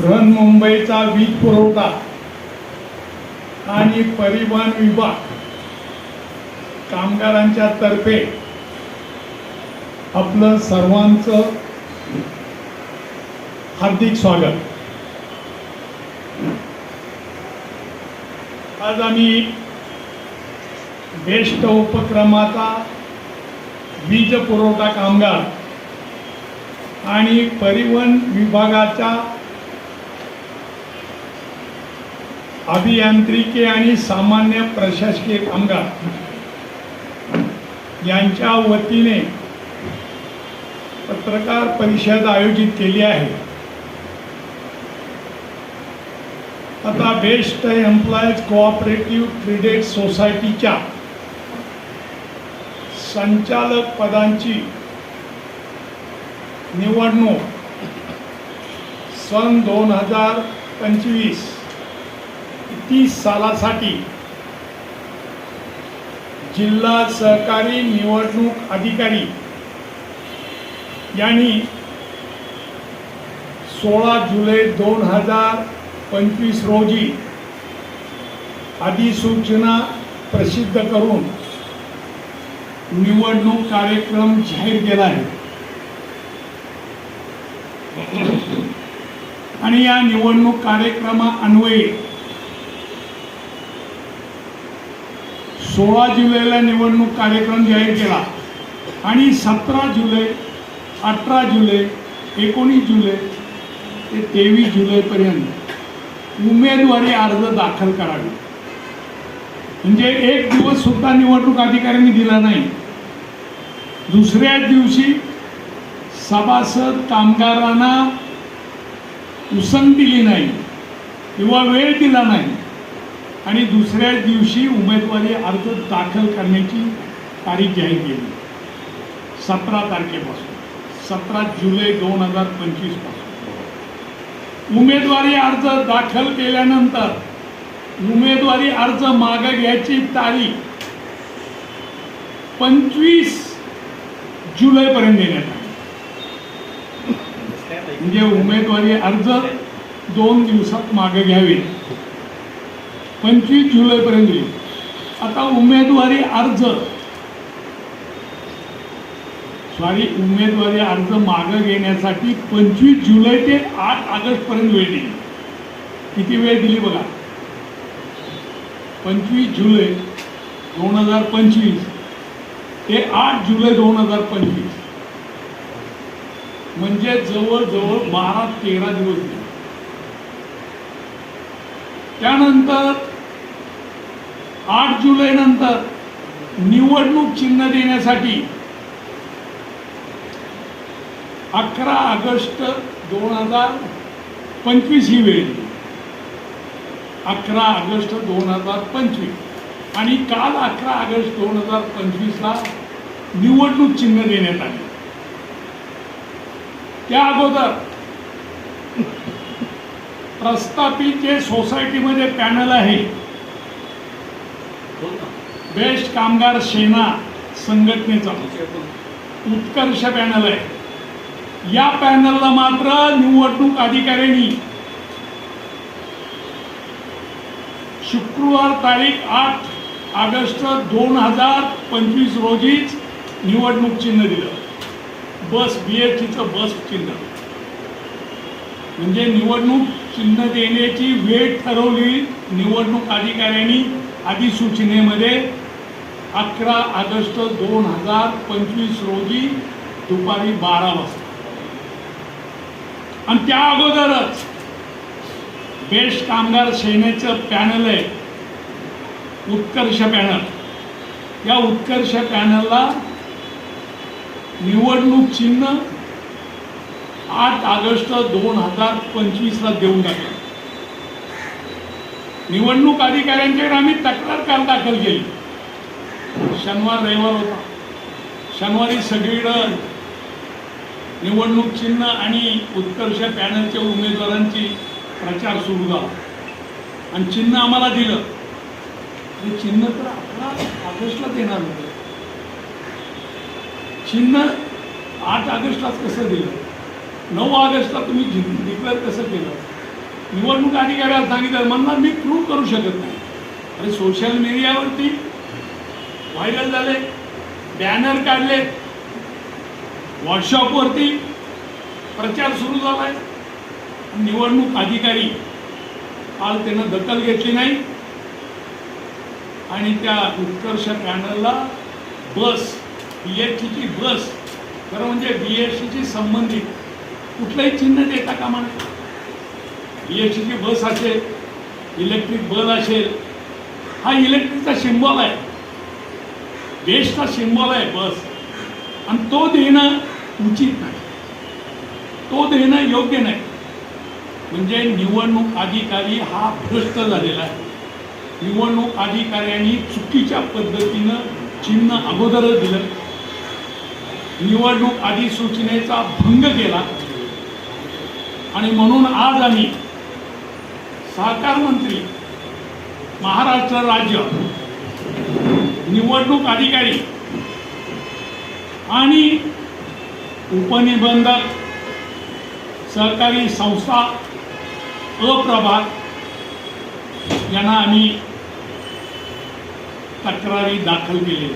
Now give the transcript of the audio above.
बृहन्मुंबईचा वीज पुरवठा आणि परिवहन विभाग कामगारांच्या तर्फे आपलं सर्वांचं हार्दिक स्वागत. आज आम्ही बेस्ट उपक्रमाचा वीज पुरवठा कामगार आणि परिवहन विभागाच्या अभियांत्रिकी आणि सामान्य प्रशासकीय कामगार यांच्या वतीने पत्रकार परिषद आयोजित केली आहे. आता बेस्ट एम्प्लॉईज कोऑपरेटिव्ह क्रेडिट सोसायटीच्या संचालक पदांची निवडणूक सन दोन हजार पंचवीस तीस सालासाठी जिल्हा सहकारी निवडणूक अधिकारी यांनी सोळा जुलै दोन हजार पंचवीस रोजी अधिसूचना प्रसिद्ध करून निवडणूक कार्यक्रम जाहीर केला आहे. आणि या निवडणूक कार्यक्रमा अन्वये सोळा जुलैला निवडणूक कार्यक्रम जाहीर केला. आणि सतरा जुलै अठरा जुलै एकोणीस जुलै ते तेवीस जुलैपर्यंत उमेदवारी अर्ज दाखल करावे. म्हणजे एक दिवस सुद्धा निवडणूक अधिकाऱ्यांनी दिला नाही. दुसऱ्या दिवशी सभासद कामगारांना उसंग दिली नाही किंवा वेळ दिला नाही. आणि दुसऱ्या दिवशी उमेदवारी अर्ज दाखल करण्याची तारीख जाहीर केली. सतरा तारखेपासून सतरा जुलै दोन हजार पंचवीसपासून उमेदवारी अर्ज दाखल केल्यानंतर उमेदवारी अर्ज माग घ्यायची तारीख पंचवीस जुलैपर्यंत देण्यात आली. म्हणजे उमेदवारी अर्ज दोन दिवसात मागे घ्यावे. पंचवीस जुलैपर्यंत येईल. आता उमेदवारी अर्ज. सॉरी उमेदवारी अर्ज मागं घेण्यासाठी पंचवीस जुलै ते आठ ऑगस्टपर्यंत वेळ दिली. किती वेळ दिली बघा? पंचवीस जुलै दोन हजार पंचवीस ते आठ जुलै दोन हजार पंचवीस. म्हणजे जवळजवळ बारा तेरा दिवस दिले त्यानंतर आठ जुलै नंतर निवडणूक चिन्ह देण्यासाठी अकरा ऑगस्ट दोन हजार पंचवीस ही वेळ अकरा ऑगस्ट दोन हजार पंचवीस. आणि काल अकरा ऑगस्ट दोन हजार पंचवीसला निवडणूक चिन्ह देण्यात आले. त्या अगोदर प्रस्थापित जे सोसायटीमध्ये पॅनल आहे बेस्ट कामगार सेना संघटनेचा. उत्कर्ष पॅनल आहे. या पॅनलला मात्र निवडणूक अधिकाऱ्यांनी शुक्रवार तारीख आठ ऑगस्ट दोन हजार पंचवीस रोजीच निवडणूक चिन्ह दिलं. बस बी एफ टीचं बस चिन्ह. म्हणजे निवडणूक चिन्ह देण्याची वेळ ठरवली निवडणूक अधिकाऱ्यांनी अधिसूचनेमध्ये. अकरा ऑगस्ट दोन हजार पंचवीस रोजी दुपारी बारा वाजता. आणि त्या अगोदरच बेस्ट कामगार सेनेचं पॅनल आहे उत्कर्ष पॅनल. या उत्कर्ष पॅनलला निवडणूक चिन्ह आठ ऑगस्ट दोन हजार पंचवीसला देऊन टाकलं. निवडणूक अधिकाऱ्यांच्याकडे आम्ही तक्रार काल दाखल केली. शनिवार रविवार होता. शनिवारी सगळीकडं निवडणूक चिन्ह आणि उत्कर्ष पॅनलच्या उमेदवारांची प्रचार सुरू झाला. आणि चिन्ह आम्हाला दिलं. हे चिन्ह तर आपला ऑगस्टला देणार होतं. चिन्ह आठ ऑगस्टलाच कसं दिलं? नऊ ऑगस्टला तुम्ही डिक्लेअर कसं केलं? निवडणूक अधिकाऱ्याला सांगितलं म्हणणार मी प्रूव्ह करू शकत नाही. आणि सोशल मीडियावरती व्हायरल झाले. बॅनर काढले. व्हॉट्सअपवरती प्रचार सुरू झालाय. निवडणूक अधिकारी काल त्यानं दखल घेतली नाही. आणि त्या उत्कर्ष पॅनलला बस बी एस सीची बस खरं म्हणजे बी एस सीची संबंधित कुठलंही चिन्ह देता कामा नये. बी एस सीची बस असेल इलेक्ट्रिक बस असेल हा इलेक्ट्रिकचा सिम्बॉल आहे. देशचा सिम्बॉल आहे बस. आणि तो देणं उचित नाही. तो देणं योग्य नाही. म्हणजे निवडणूक अधिकारी हा भ्रष्ट झालेला आहे. निवडणूक अधिकाऱ्यांनी चुकीच्या पद्धतीनं चिन्ह अगोदरच दिलं. निवडणूक अधिसूचनेचा भंग केला. आणि म्हणून आज आम्ही सहकार मंत्री महाराष्ट्र राज्य निवडणूक अधिकारी आणि उपनिबंधक सहकारी संस्था अप्रभाग यांना आम्ही तक्रारी दाखल केली